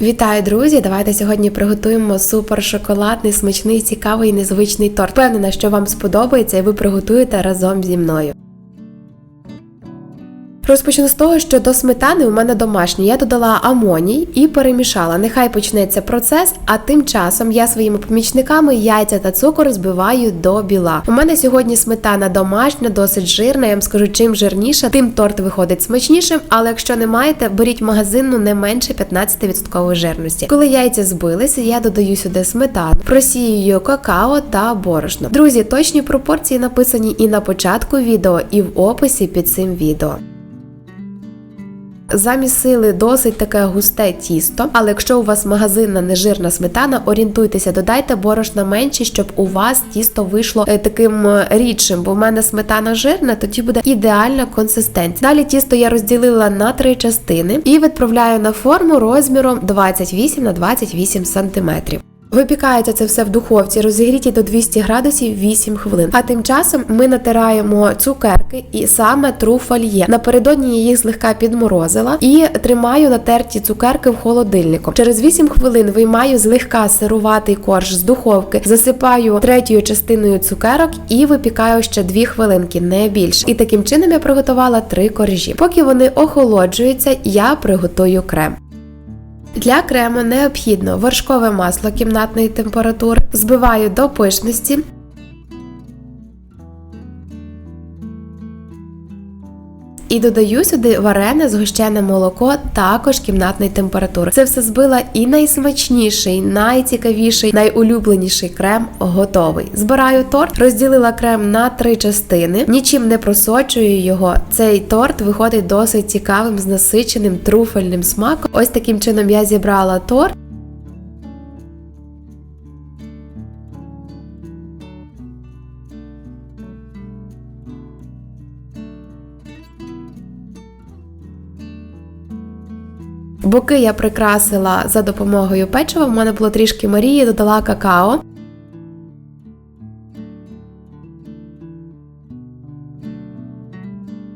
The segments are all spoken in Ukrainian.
Вітаю, друзі! Давайте сьогодні приготуємо супер шоколадний, смачний, цікавий, незвичний торт. Впевнена, що вам сподобається і ви приготуєте разом зі мною. Розпочну з того, що до сметани у мене домашні. Я додала амоній і перемішала. Нехай почнеться процес, а тим часом я своїми помічниками яйця та цукор збиваю до біла. У мене сьогодні сметана домашня, досить жирна. Я вам скажу, чим жирніша, тим торт виходить смачнішим. Але якщо не маєте, беріть магазинну не менше 15% жирності. Коли яйця збилися, я додаю сюди сметану, просіюю какао та борошно. Друзі, точні пропорції написані і на початку відео, і в описі під цим відео. Замісили досить таке густе тісто, але якщо у вас магазинна нежирна сметана, орієнтуйтеся, додайте борошна менше, щоб у вас тісто вийшло е, таким е, рідшим, бо в мене сметана жирна, тоді буде ідеальна консистенція. Далі тісто я розділила на три частини і відправляю на форму розміром 28 на 28 сантиметрів. Випікається це все в духовці, розігріті до 200 градусів 8 хвилин. А тим часом ми натираємо цукерки і саме труфальє. Напередодні я їх злегка підморозила і тримаю натерті цукерки в холодильнику. Через 8 хвилин виймаю злегка сируватий корж з духовки, засипаю третьою частиною цукерок і випікаю ще 2 хвилинки, не більше. І таким чином я приготувала три коржі. Поки вони охолоджуються, я приготую крем. Для крему необхідно вершкове масло кімнатної температури, збиваю до пишності. І додаю сюди варене згущене молоко, також кімнатної температури. Це все збила і найсмачніший, найцікавіший, найулюбленіший крем готовий. Збираю торт, розділила крем на три частини, нічим не просочую його. Цей торт виходить досить цікавим, з насиченим труфельним смаком. Ось таким чином я зібрала торт. Боки я прикрасила за допомогою печива. В мене було трішки Марії, додала какао.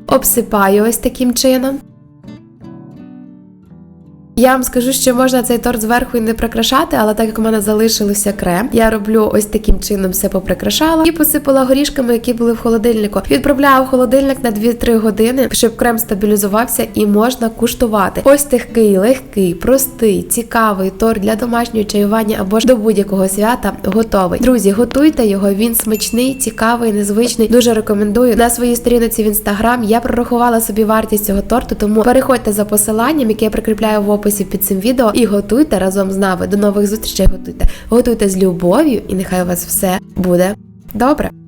Обсипаю ось таким чином. Я вам скажу, що можна цей торт зверху і не прикрашати, але так як у мене залишилося крем, я роблю ось таким чином все поприкрашала і посипала горішками, які були в холодильнику. Відправляю в холодильник на 2-3 години, щоб крем стабілізувався і можна куштувати. Ось такий легкий, простий, цікавий торт для домашнього чаювання або ж до будь-якого свята готовий. Друзі, готуйте його. Він смачний, цікавий, незвичний. Дуже рекомендую на своїй сторінці в інстаграм. Я прорахувала собі вартість цього торту, тому переходьте за посиланням, яке я прикріпляю в описі під цим відео, і готуйте разом з нами. До нових зустрічей готуйте. Готуйте з любов'ю, і нехай у вас все буде добре.